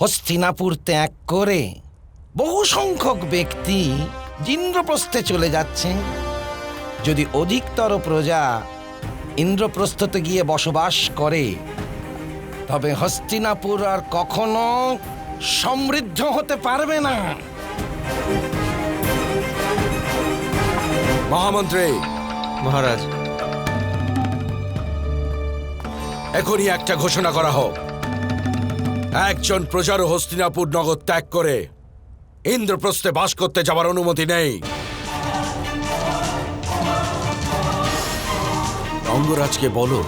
হস্তিনাপুর ত্যাগ করে বহু সংখ্যক ব্যক্তি ইন্দ্রপ্রস্থে চলে যাচ্ছে যদি অধিকতর প্রজা ইন্দ্রপ্রস্থতে গিয়ে বসবাস করে তবে হস্তিনাপুর আর কখনো সমৃদ্ধ হতে পারবে না। মহামন্ত্রী। মহারাজ। এখনই একটা ঘোষণা করা হোক। একজন প্রজারও হস্তিনাপুর নগর ত্যাগ করে ইন্দ্রপ্রস্থে বাস করতে যাবার অনুমতি নেই। অঙ্গরাজকে বলো,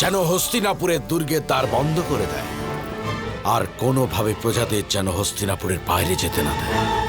যেন হস্তিনাপুরের দুর্গের দ্বার বন্ধ করে দেয়, আর কোনোভাবে প্রজাদের যেন হস্তিনাপুরের বাইরে যেতে না দেয়।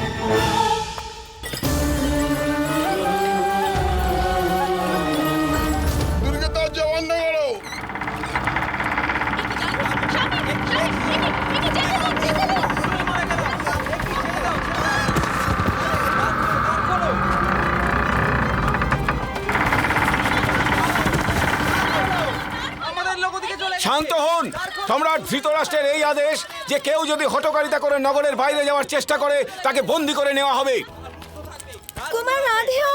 শান্ত হন। সম্রাট ধৃতরাষ্ট্রের এই আদেশ যে কেউ যদি হটকারিতা করে নগরের বাইরে যাওয়ার চেষ্টা করে তাকে বন্দি করে নেওয়া হবে। কুমার রাধেও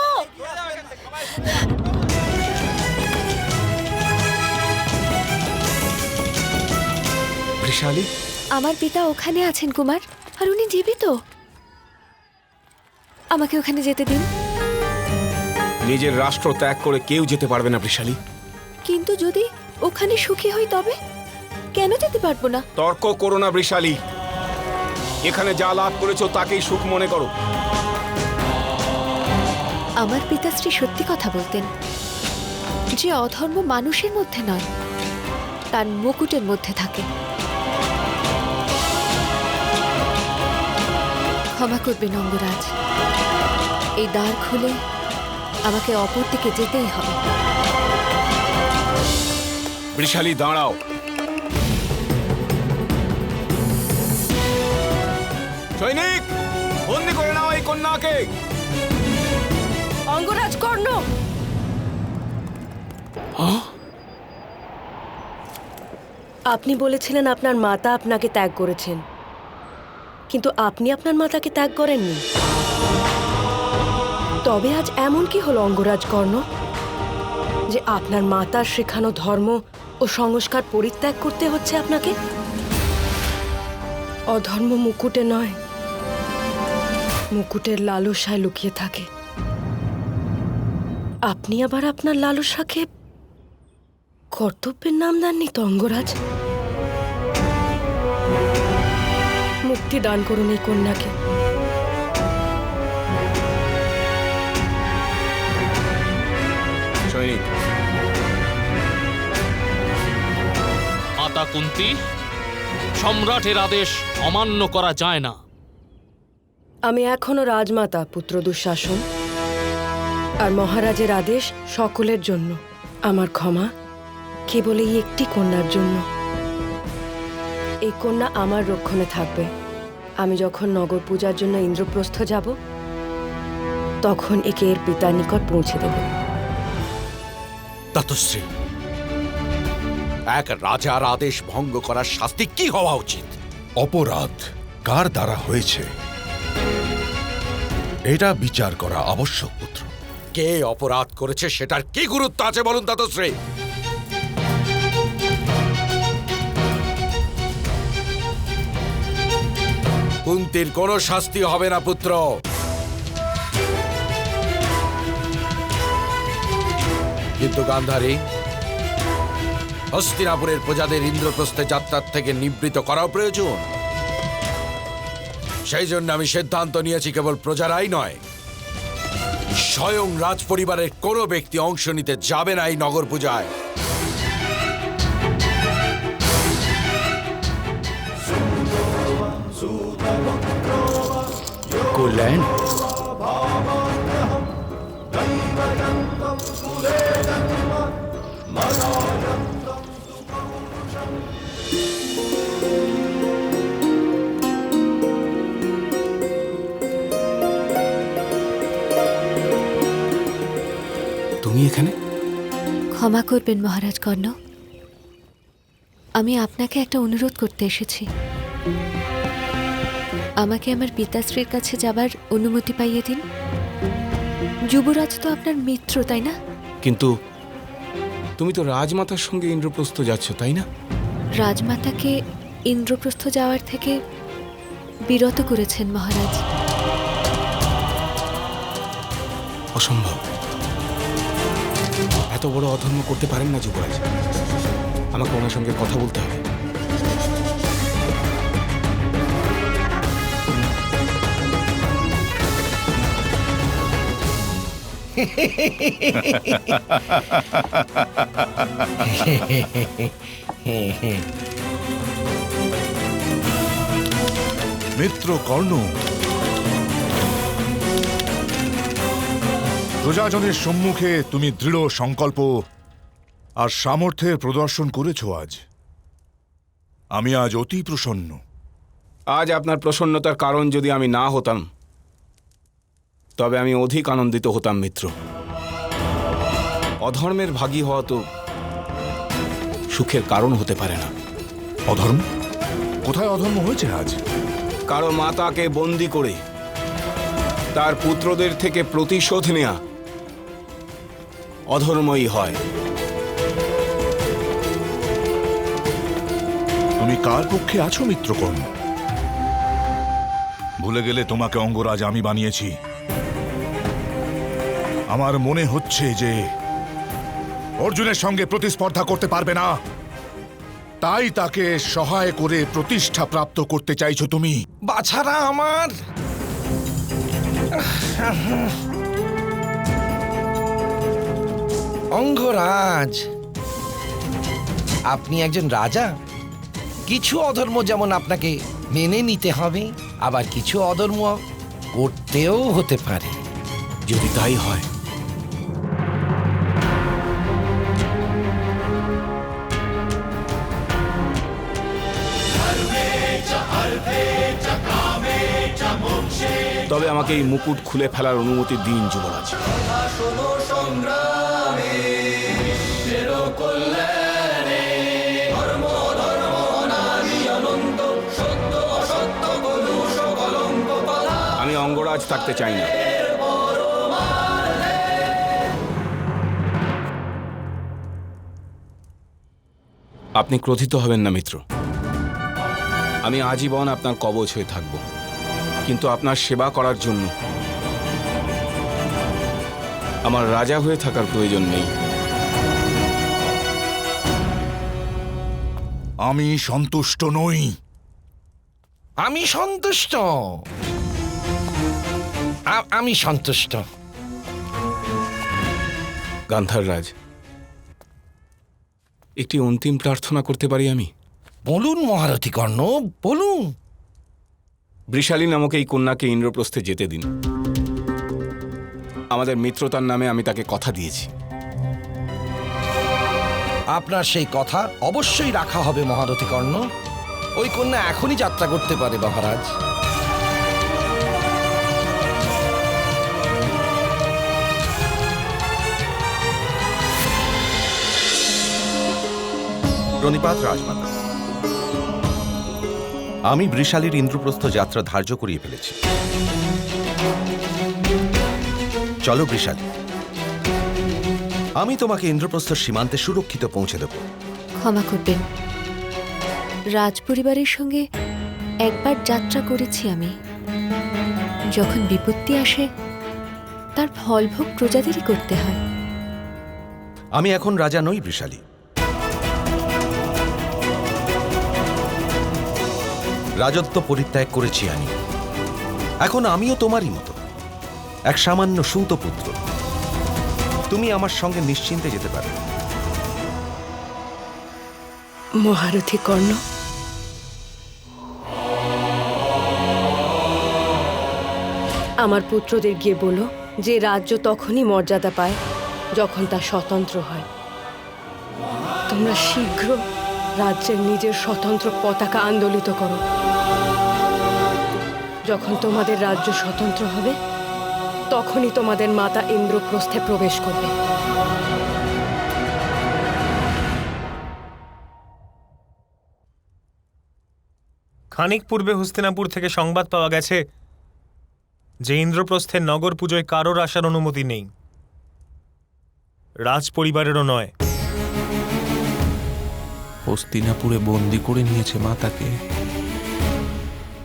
বৃষালী আমার পিতা ওখানে আছেন কুমার আর উনি জীবিত। আমাকে ওখানে যেতে দিন। নিজের রাষ্ট্র ত্যাগ করে কেউ যেতে পারবে না বৃষালী কিন্তু যদি ওখানে সুখী হই তবে? কেন যেতে পারব না? তর্ক করো না বৃষালী এখানে যা লাভ করেছ তাকেই সুখ মনে করো। আমার পিতাশ্রী সত্যি কথা বলতেন যে অধর্ম মানুষের মধ্যে নয় তার মুকুটের মধ্যে থাকে। ক্ষমা করবে অঙ্গরাজ এই দ্বার খুলে আমাকে অপর দিকে যেতেই হবে। বৃষালী দাঁড়াও। সৈনিক বন্দি করে নাও এই কন্যাকে। অঙ্গরাজ কর্ণ। আপনি বলেছিলেন আপনার মাতা আপনাকে ত্যাগ করেছেন। কিন্তু আপনি আপনার মাতাকে ত্যাগ করেননি। তবে আজ এমন কি হলো অঙ্গরাজ কর্ণ? যে আপনার মাতার শেখানো ধর্ম ও সংস্কার পরিত্যাগ করতে হচ্ছে আপনাকে? অধর্ম মুকুটে নয়, মুকুটের লালসায় লুকিয়ে থাকে। আপনি আবার আপনার লালসাকে কর্তব্যের নাম দেননি তো, অঙ্গরাজ? মুক্তি দান করুন এই কন্যাকে। সৈনিক মাতা কুন্তি সম্রাটের আদেশ অমান্য করা যায় না। আমি এখনও রাজমাতা পুত্র দুঃশাসন আর মহারাজের আদেশ সকলের জন্য। আমার ক্ষমা কেবল এই একটি কন্যার জন্য। এই কন্যা আমার রক্ষণে থাকবে। আমি যখন নগর পূজার জন্য ইন্দ্রপ্রস্থ যাব তখন একে এর পিতার নিকট পৌঁছে দেব। তাতশ্রী এক রাজার আদেশ ভঙ্গ করার শাস্তি কি হওয়া উচিত? অপরাধ কার দ্বারা হয়েছে? এটা বিচার করা আবশ্যক পুত্র। কে অপরাধ করেছে সেটার কি গুরুত্ব আছে বলুন তাতশ্রী কুন্তির কোনো শাস্তি হবে না পুত্র। কিন্তু গান্ধারী হস্তিনাপুরের প্রজাদের ইন্দ্রপ্রস্থে যাত্রার থেকে নিবৃত করাও প্রয়োজন। সেই জন্য আমি সিদ্ধান্ত নিয়েছি, কেবল প্রজারাই নয়, স্বয়ং রাজ পরিবারের কোনো ব্যক্তি অংশ নিতে যাবে না এই নগর পূজায়। কল্যাণ? ক্ষমা করবেন মহারাজ কর্ণ। আমি আপনাকে একটা অনুরোধ করতে এসেছি। আমাকে আমার পিতাশ্রীর কাছে যাবার অনুমতি পাইয়ে দিন। যুবরাজ তো আপনার মিত্র তাই না? কিন্তু তুমি তো রাজমাতার সঙ্গে ইন্দ্রপ্রস্থ যাচ্ছ তাই না? রাজমাতাকে ইন্দ্রপ্রস্থ যাওয়ার থেকে বিরত করেছেন মহারাজ। অসম্ভব। এত বড় অধর্ম করতে পারেন না যুবরাজ। আমাকে ওনার সঙ্গে কথা বলতে হবে। মিত্র কর্ণ প্রজাজনের সম্মুখে তুমি দৃঢ় সংকল্প আর সামর্থ্যের প্রদর্শন করেছ আজ। আমি আজ অতি প্রসন্ন। আজ আপনার প্রসন্নতার কারণ যদি আমি না হতাম তবে আমি অধিক আনন্দিত হতাম মিত্র। অধর্মের ভাগী হওয়া তো সুখের কারণ হতে পারে না। অধর্ম? কোথায় অধর্ম হয়েছে আজ? কারও মাতাকে বন্দি করে তার পুত্রদের থেকে প্রতিশোধ নেয়া অধর্মই হয়। তুমি কার পক্ষে আছো মিত্রকর্ণ ভুলে গেলে তোমাকে অঙ্গরাজ আমি বানিয়েছি। আমার মনে হচ্ছে যে অর্জুনের সঙ্গে প্রতিস্পর্ধা করতে পারবে না। তাই তাকে সহায় করে প্রতিষ্ঠা প্রাপ্ত করতে চাইছো তুমি। বাছারা আমার। অঙ্গরাজ। আপনি একজন রাজা? কিছু অধর্ম যেমন আপনাকে মেনে নিতে হবে আবার কিছু অধর্ম করতেও হতে পারে। যদি তাই হয়। তবে আমাকে এই মুকুট খুলে ফেলার অনুমতি দিন যুবরাজ। আমি থাকতে চাই না। আপনি ক্রোধিত হবেন না মিত্র। আমি আজীবন আপনার কবচ হয়ে থাকব। কিন্তু আপনার সেবা করার জন্য আমার রাজা হয়ে থাকার প্রয়োজন নেই। আমি সন্তুষ্ট নই। আমি সন্তুষ্ট। আ- আমি সন্তুষ্ট। গান্ধার রাজ একটি অন্তিম প্রার্থনা করতে পারি আমি? বলুন মহারথী কর্ণ বলুন। বৃষালী নামক এই কন্যাকে ইন্দ্রপ্রস্থে যেতে দিন। আমাদের মিত্রতার নামে আমি তাকে কথা দিয়েছি। আপনার সেই কথা অবশ্যই রাখা হবে মহারথী কর্ণ। ওই কন্যা এখনই যাত্রা করতে পারে মহারাজ। প্রণিপাত রাজমাতা। আমি বৃষালীর ইন্দ্রপ্রস্থ যাত্রা ধার্য করিয়ে ফেলেছি। চলো বৃষালী আমি তোমাকে ইন্দ্রপ্রস্থ সীমান্তে সুরক্ষিত পৌঁছে দেব। ক্ষমা করবেন। রাজ পরিবারের সঙ্গে একবার যাত্রা করেছি আমি। যখন বিপত্তি আসে তার ফলভোগ প্রজাদেরই করতে হয়। আমি এখন রাজা নই বৃষালী রাজত্ব পরিত্যাগ করেছি আমি। এখন আমিও তোমারই মতো। এক সামান্য পুত্র। তুমি আমার সঙ্গে নিশ্চিন্তে যেতে পারো। মহারথী কর্ণ। আমার পুত্রদের গিয়ে বলো যে রাজ্য তখনই মর্যাদা পায় যখন তা স্বতন্ত্র হয়। তোমরা শীঘ্র রাজ্যের নিজের স্বতন্ত্র পতাকা আন্দোলিত করো। যখন তোমাদের রাজ্য স্বতন্ত্র হবে, তখনই তোমাদের মাতা ইন্দ্রপ্রস্থে প্রবেশ করবে। খানিক পূর্বে হস্তিনাপুর থেকে সংবাদ পাওয়া গেছে যে ইন্দ্রপ্রস্থের নগর পুজোয় কারোর আসার অনুমতি নেই। রাজ পরিবারেরও নয়। হস্তিনাপুরে বন্দি করে নিয়েছে মা তাকে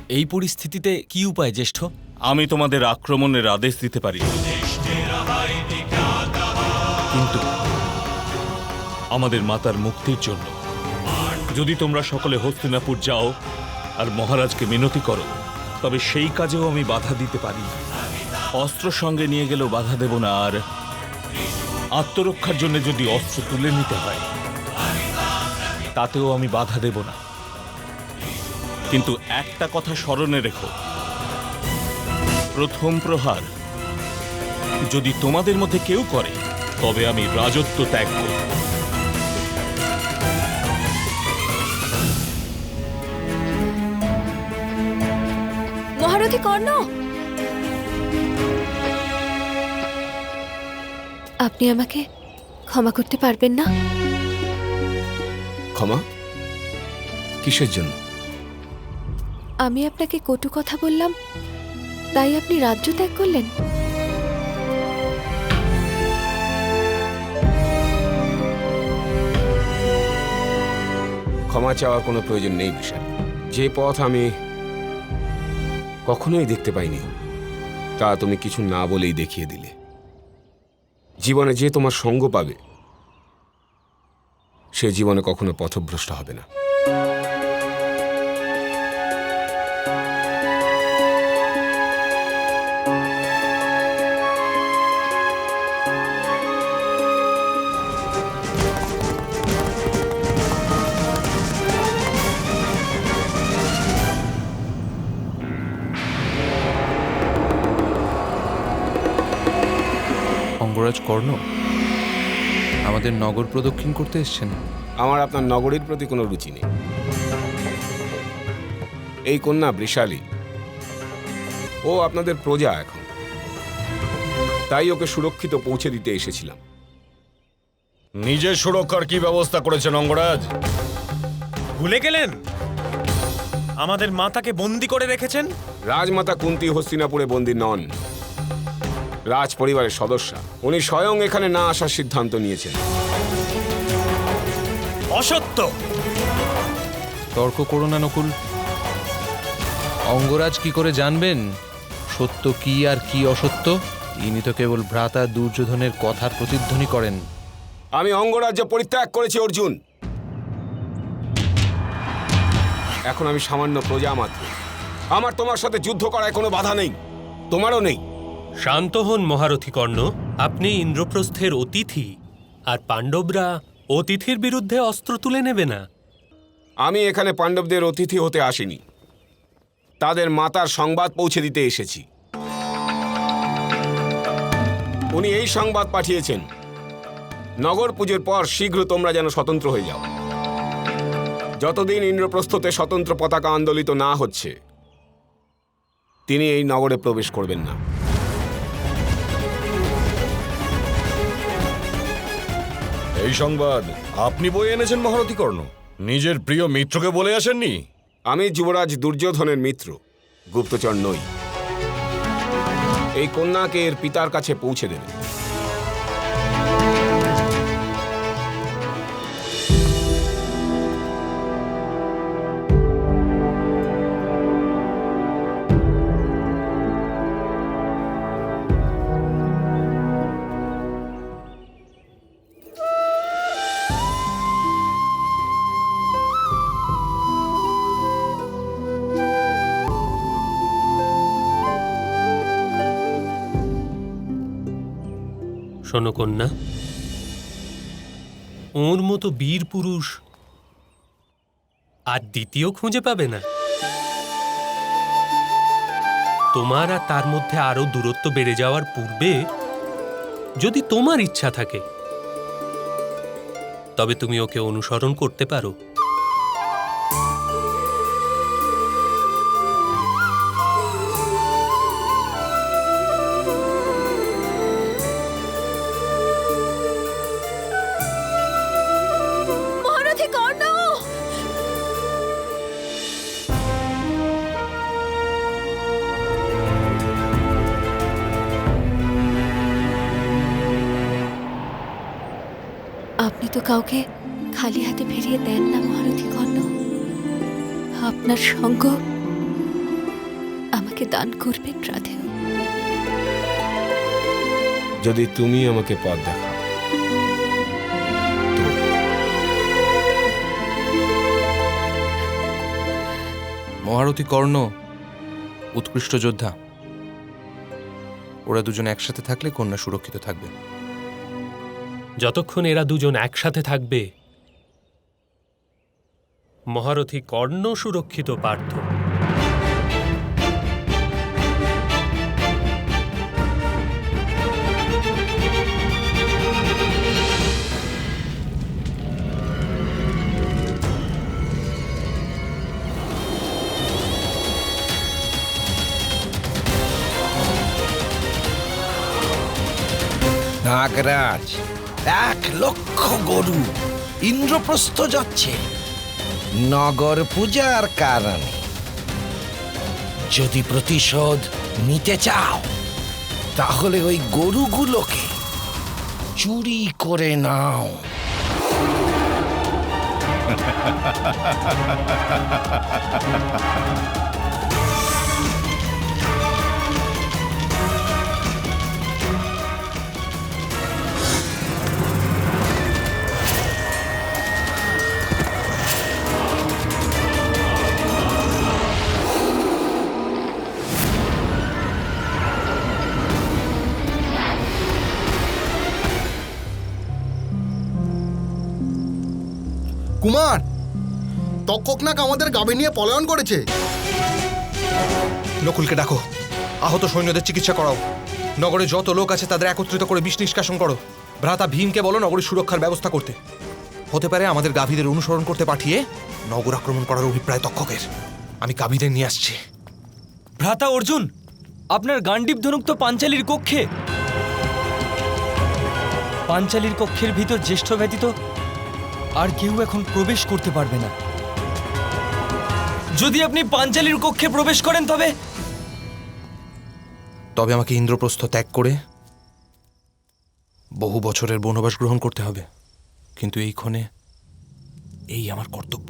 এই পরিস্থিতিতে কি উপায় জ্যেষ্ঠ? আমি তোমাদের আক্রমণের আদেশ দিতে পারি। কিন্তু আমাদের মাতার মুক্তির জন্য যদি তোমরা সকলে হস্তিনাপুর যাও আর মহারাজকে মিনতি করো তবে সেই কাজেও আমি বাধা দিতে পারি। অস্ত্র সঙ্গে নিয়ে গেলেও বাধা দেব না আর আত্মরক্ষার জন্য যদি অস্ত্র তুলে নিতে হয় তাতেও আমি বাধা দেব না। কিন্তু একটা কথা স্মরণে রেখো। প্রথম প্রহার যদি তোমাদের মধ্যে কেউ করে, তবে আমি রাজত্ব ত্যাগ করব। মহারথী কর্ণ! আপনি আমাকে ক্ষমা করতে পারবেন না? ক্ষমা? কিসের জন্য? আমি আপনাকে কটু কথা বললাম তাই আপনি রাজ্য ত্যাগ করলেন। ক্ষমা চাওয়ার কোনো প্রয়োজন নেই বিশাল। যে পথ আমি কখনোই দেখতে পাইনি তা তুমি কিছু না বলেই দেখিয়ে দিলে। জীবনে যে তোমার সঙ্গ পাবে সে জীবনে কখনো পথভ্রষ্ট হবে না। অঙ্গরাজ কর্ণ? আমাদের নগর প্রদক্ষিণ করতে এসছেন। আমার আপনার নগরীর প্রতি কোনো রুচি নেই। এই কন্যা বৃষালী ও আপনাদের প্রজা এখন। তাই ওকে সুরক্ষিত পৌঁছে দিতে এসেছিলাম। নিজের সুরক্ষার কি ব্যবস্থা করেছেন অঙ্গরাজ? ভুলে গেলেন? আমাদের মাতাকে বন্দি করে রেখেছেন? রাজমাতা কুন্তি হস্তিনাপুরে বন্দী নন। রাজ পরিবারের সদস্যা। উনি স্বয়ং এখানে না আসার সিদ্ধান্ত নিয়েছেন। অসত্য। তর্ক করো না নকুল। অঙ্গরাজ কি করে জানবেন? সত্য কি আর কি অসত্য? ইনি তো কেবল ভ্রাতা দুর্যোধনের কথার প্রতিধ্বনি করেন। আমি অঙ্গরাজ্য পরিত্যাগ করেছি অর্জুন। এখন আমি সামান্য প্রজা মাত্র আমার তোমার সাথে যুদ্ধ করায় কোনো বাধা নেই। তোমারও নেই। শান্ত হন মহারথী কর্ণ, আপনি ইন্দ্রপ্রস্থের অতিথি, আর পাণ্ডবরা অতিথির বিরুদ্ধে অস্ত্র তুলে নেবে না। আমি এখানে পাণ্ডবদের অতিথি হতে আসিনি। তাদের মাতার সংবাদ পৌঁছে দিতে এসেছি। উনি এই সংবাদ পাঠিয়েছেন। নগর পুজোর পর শীঘ্র তোমরা যেন স্বতন্ত্র হয়ে যাও। যতদিন ইন্দ্রপ্রস্থতে স্বতন্ত্র পতাকা আন্দোলিত না হচ্ছে, তিনি এই নগরে প্রবেশ করবেন না। এই সংবাদ আপনি বই এনেছেন মহারথী কর্ণ। নিজের প্রিয় মিত্রকে বলে আসেননি? আমি যুবরাজ দুর্যোধনের মিত্র, গুপ্তচর নই। এই কন্যাকে এর পিতার কাছে পৌঁছে দেবে। শোনো ওর মতো বীর পুরুষ আর দ্বিতীয় খুঁজে পাবে না। তোমার আর তার মধ্যে আরও দূরত্ব বেড়ে যাওয়ার পূর্বে যদি তোমার ইচ্ছা থাকে, তবে তুমি ওকে অনুসরণ করতে পারো। সঙ্গ আমাকে দান করবে রাধেও। যদি তুমি আমাকে পথ দেখাও মহারথী কর্ণ উৎকৃষ্ট যোদ্ধা ওরা দুজন একসাথে থাকলে কন্যা সুরক্ষিত থাকবে। যতক্ষণ এরা দুজন একসাথে থাকবে মহারথী কর্ণ সুরক্ষিত পার্থ। নাগরাজ এক লক্ষ গরু ইন্দ্রপ্রস্থ যাচ্ছে। নগর পূজার কারণে। যদি প্রতিশোধ নিতে চাও তাহলে ওই গরুগুলোকে চুরি করে নাও। কুমার তক্ষক নাক আমাদের গাবে নিয়ে পলায়ন করেছে। নকুলকে ডাকো। আহত সৈন্যদের চিকিৎসা করাও। নগরে যত লোক আছে তাদের একত্রিত করে বিষ নিষ্কাশন করো। ভ্রাতা ভীমকে বলো নগরের সুরক্ষার ব্যবস্থা করতে। হতে পারে আমাদের গাভীদের অনুসরণ করতে পাঠিয়ে নগর আক্রমণ করার অভিপ্রায় তক্ষকের। আমি গাভীদের নিয়ে আসছি। ভ্রাতা অর্জুন আপনার গান্ডীব ধনুক তো পাঞ্চালির কক্ষে। পাঞ্চালির কক্ষের ভিতর জ্যেষ্ঠ ব্যতীত আর কেউ এখন প্রবেশ করতে পারবে না। যদি আপনি পাঞ্চালির কক্ষে প্রবেশ করেন তবে? তবে আমাকে ইন্দ্রপ্রস্থ ত্যাগ করে বহু বছরের বনবাস গ্রহণ করতে হবে। কিন্তু এই ক্ষণে এই আমার কর্তব্য।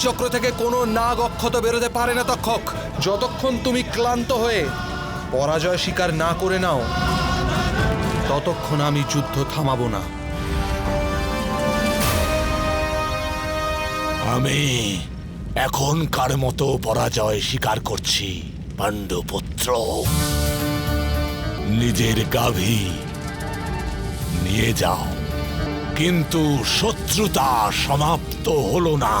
অগ্নিচক্র থেকে কোনো নাগ অক্ষত বেরোতে পারে না তক্ষক। যতক্ষণ তুমি ক্লান্ত হয়ে পরাজয় স্বীকার না করে নাও, ততক্ষণ আমি যুদ্ধ থামাবো না। আমি এখনকার মতো পরাজয় স্বীকার করছি পাণ্ডুপুত্র নিজের গাভী নিয়ে যাও, কিন্তু শত্রুতা সমাপ্ত হলো না।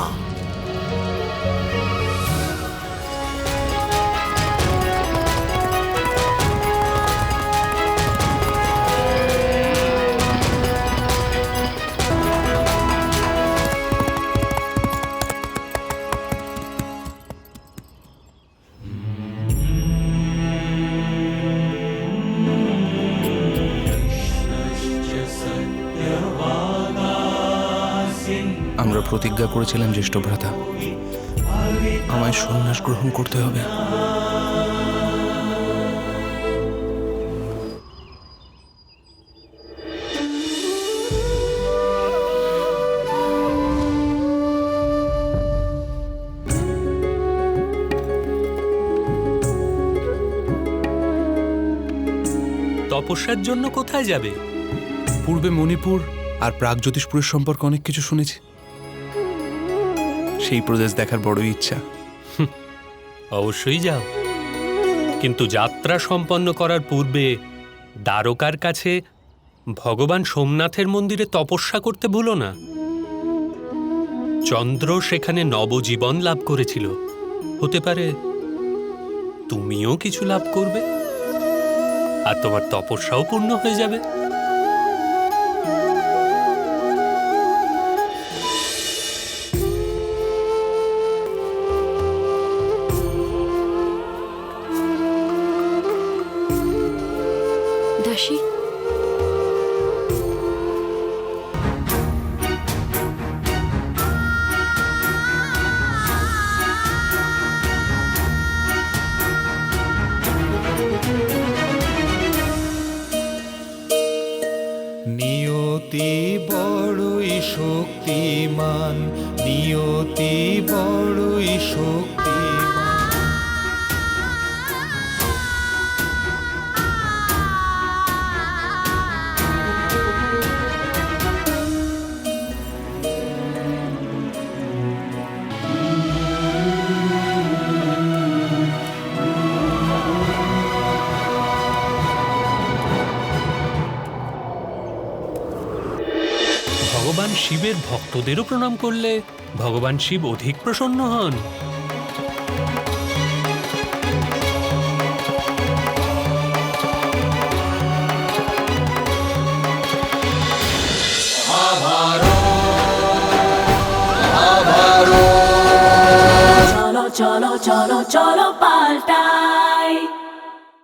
প্রতিজ্ঞা করেছিলেন জ্যেষ্ঠ ভ্রাতা। আমায় সন্ন্যাস গ্রহণ করতে হবে। তপস্যার জন্য কোথায় যাবে? পূর্বে মণিপুর আর প্রাগজ্যোতিষপুরের সম্পর্কে অনেক কিছু শুনেছি। সেই প্রদেশ দেখার বড় ইচ্ছা। অবশ্যই যাও। কিন্তু যাত্রা সম্পন্ন করার পূর্বে দ্বারকার কাছে ভগবান সোমনাথের মন্দিরে তপস্যা করতে ভুলো না। চন্দ্র সেখানে নবজীবন লাভ করেছিল। হতে পারে তুমিও কিছু লাভ করবে, আর তোমার তপস্যাও পূর্ণ হয়ে যাবে। ভক্তদেরও প্রণাম করলে ভগবান শিব অধিক প্রসন্ন হন। চলো চলো চলো পাল্টাই